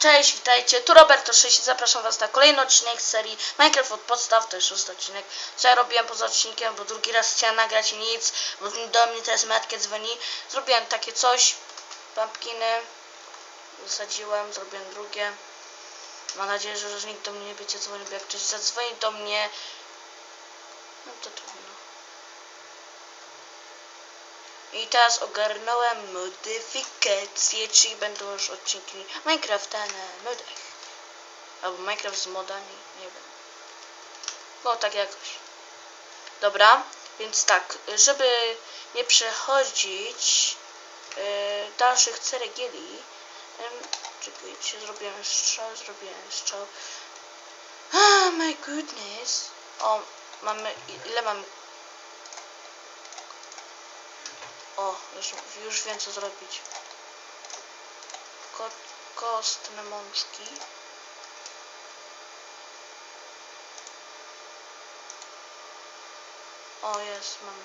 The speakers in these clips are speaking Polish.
Cześć, witajcie, tu Roberto 6 zapraszam was na kolejny odcinek serii Minecraft od podstaw, to jest szósty odcinek. Co ja robiłem poza odcinkiem, bo drugi raz chciałem nagrać nic, bo do mnie teraz matkę dzwoni. Zrobiłem takie coś, pumpkiny, zasadziłem, zrobiłem drugie. Mam nadzieję, że, że nikt do mnie nie będzie dzwonił, bo jak ktoś zadzwoni do mnie, no to trudno. I teraz ogarnąłem modyfikacje, czyli będą już odcinki Minecrafta na modach. Albo Minecraft z modami, nie wiem. No tak jakoś. Dobra, więc tak, żeby nie przechodzić yy, dalszych ceregieli, czekajcie, zrobiłem strzał, zrobiłem strzał. Ah, my goodness. O, mamy, ile mamy O, już, już wiem co zrobić. Ko kostne mączki. O, jest, mamy.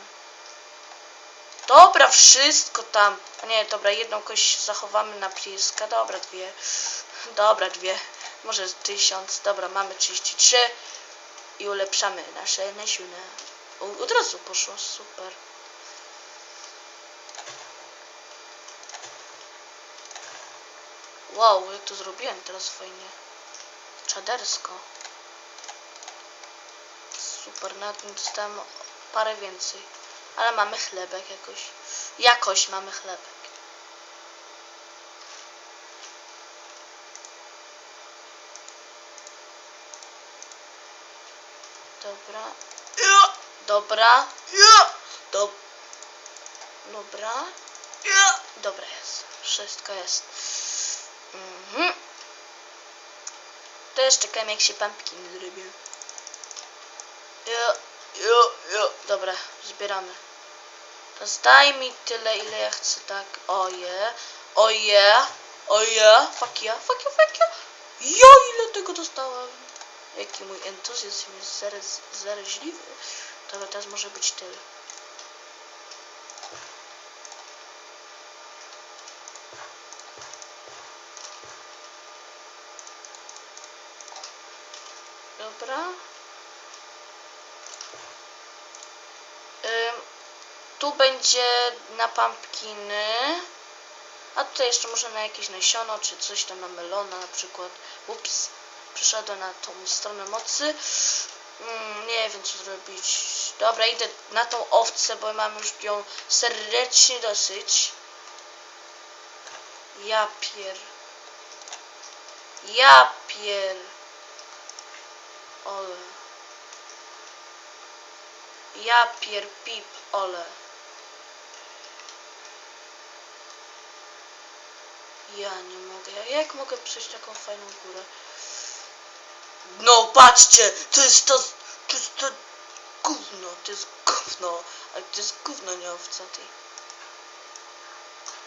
Dobra, wszystko tam. Nie, dobra, jedną kość zachowamy na priska. Dobra, dwie. Dobra, dwie. Może tysiąc. Dobra, mamy 33. I ulepszamy nasze nasiona. O, Od razu poszło, super. Wow, jak to zrobiłem teraz fajnie. Czadersko. Super, na tym dostałem parę więcej. Ale mamy chlebek jakoś. Jakoś mamy chlebek. Dobra. Dobra. Do... Dobra. Dobra jest. Wszystko jest. Mhm. Jeszcze czekam jak się pumpkin zrobię. Jo, jo, jo. Dobra, zbieramy. Daj mi tyle, ile ja chcę, tak. Oje, oje, oje. Fuck yeah, fuck yeah, fuck yeah. Jo, ile tego dostałem. Jaki mój entuzjazm jest zaraźliwy. Dobra, teraz może być tyle. Dobra. Tu będzie na pumpkiny. A tutaj jeszcze może na jakieś nasiono, czy coś tam na melona na przykład. Ups, przyszedłem na tą stronę mocy. Mm, nie wiem co zrobić. Dobra, idę na tą owcę, bo mam już ją serdecznie dosyć. Ja pier. Ja pier. Ole. Ja pier pip ole. Ja nie mogę. Ja- Jak mogę przejść taką fajną górę? No patrzcie! To jest to... To jest to... Gówno, to jest gówno. Ale to jest gówno, nie owca ty.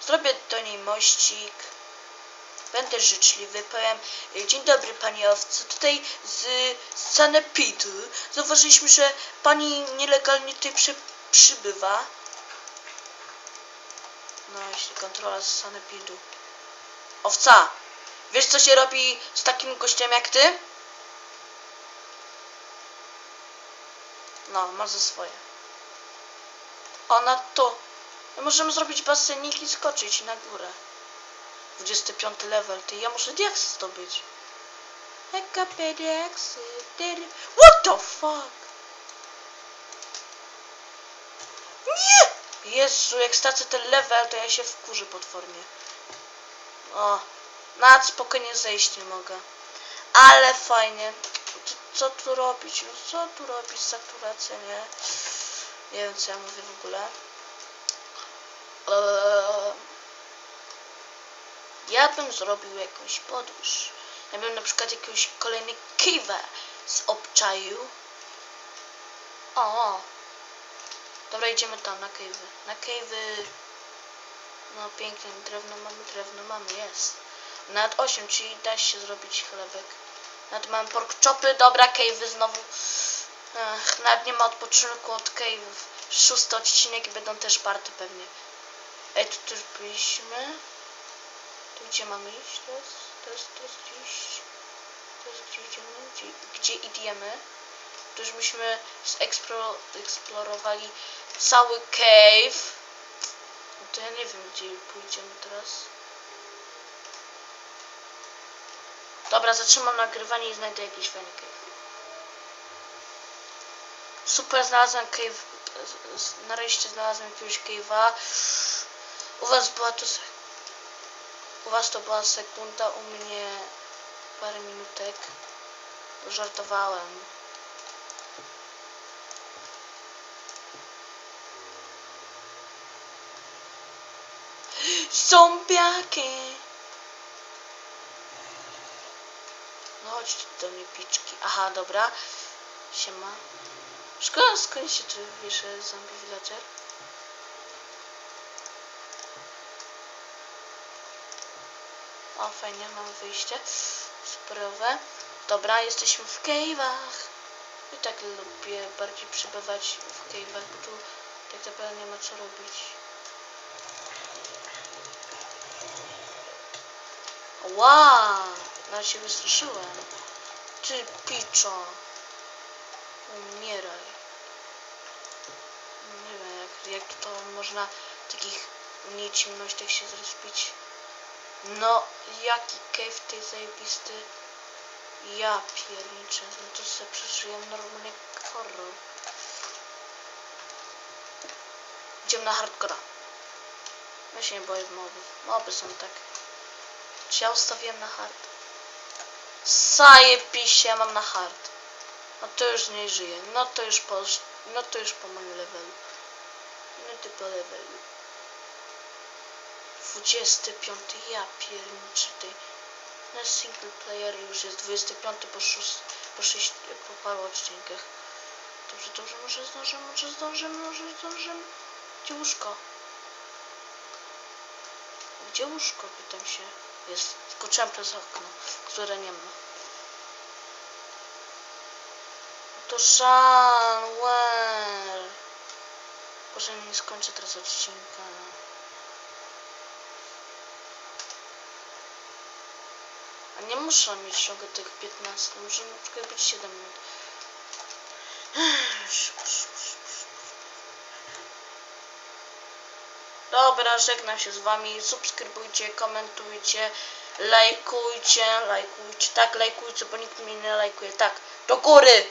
Zrobię do niej mościk. Będę życzliwy, powiem e, Dzień dobry pani owco, tutaj z Sanepidu Zauważyliśmy, że pani nielegalnie tutaj przy, przybywa. No, jeśli kontrola z Sanepidu. Owca, wiesz co się robi z takim gościem jak ty? No, masz ze swoje. Ona to Możemy zrobić basenik i skoczyć na górę 25 level, ty ja muszę diaksy zdobyć. Ekapę diaksy. What the fuck? Nie! Jezu, jak stracę ten level, to ja się wkurzę potwornie. O, nad spokojnie zejść nie mogę. Ale fajnie. Co, co tu robić? No co tu robić? Saturacja, nie? Nie wiem, co ja mówię w ogóle. Eee... Ja bym zrobił jakąś podróż. Ja bym na przykład jakąś kolejny kiwę z obczaił. O. Dobra, idziemy tam na kejwy. Na kejwy. No pięknie, drewno mamy, drewno mamy, jest. Nad 8, czyli da się zrobić chlebek. Nad mam pork chopy, dobra, kejwy znowu. Nad nie ma odpoczynku od kejwów. Szósty odcinek i będą też party pewnie. Ej, tu też byliśmy. Gdzie mamy iść teraz? Teraz, teraz gdzieś... Teraz gdzie idziemy? Gdzie, gdzie idziemy? To już myśmy eksplorowali cały cave. To ja nie wiem gdzie pójdziemy teraz. Dobra, zatrzymam nagrywanie i znajdę jakiś fajny cave. Super, znalazłem cave. Nareszcie znalazłem jakiegoś cave'a. U was była to... U was to była sekunda, u mnie parę minutek. Żartowałem. Zombiaki! No chodź do mnie piczki. Aha, dobra. Siema. Szkoda skąd się tu wiesz, zombie villager? O, fajnie, mamy wyjście. Superowe. Dobra, jesteśmy w cave'ach. I tak lubię bardziej przebywać w cave'ach, bo tu tak naprawdę nie ma co robić. Wow! Nawet się wystraszyłem. Ty piczo. Umieraj. Nie wiem, jak, jak to można w takich mniej się zrespić. No, jaki cave ty zajebisty. Ja pierniczę, no to sobie przeżyłem normalnie horror. Idziemy na hardcora. Ja się nie boję mobów. Moby są tak. Czy ja ustawiłem na hard? Zajebiście, ja mam na hard. No to już nie żyję. No to już po, no to już po moim levelu. No ty po levelu. 25. Ja pierniczę ty. Na single player już jest 25 po 6, po 6, po paru odcinkach. Dobrze, dobrze, może zdążymy, może zdążymy, może zdążymy. Gdzie łóżko? Gdzie łóżko, pytam się. Jest, skoczyłam przez okno, które nie ma. To Sean, where? Boże, nie skończę teraz odcinka. Nie muszę mieć ciągle tych 15, może na przykład być 7 minut. Dobra, żegnam się z wami. Subskrybujcie, komentujcie, lajkujcie, lajkujcie, tak, lajkujcie, bo nikt mnie nie lajkuje. Tak, do góry!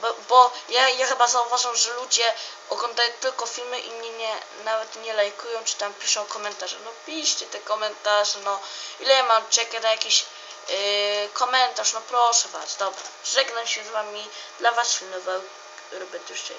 Bo, bo ja, ja chyba zauważam, że ludzie oglądają tylko filmy i mnie nie, nawet nie lajkują, czy tam piszą komentarze. No piszcie te komentarze, no. Ile ja mam czekać na jakiś yy, komentarz, no proszę was. Dobra, żegnam się z wami. Dla was filmował Robert Cześć.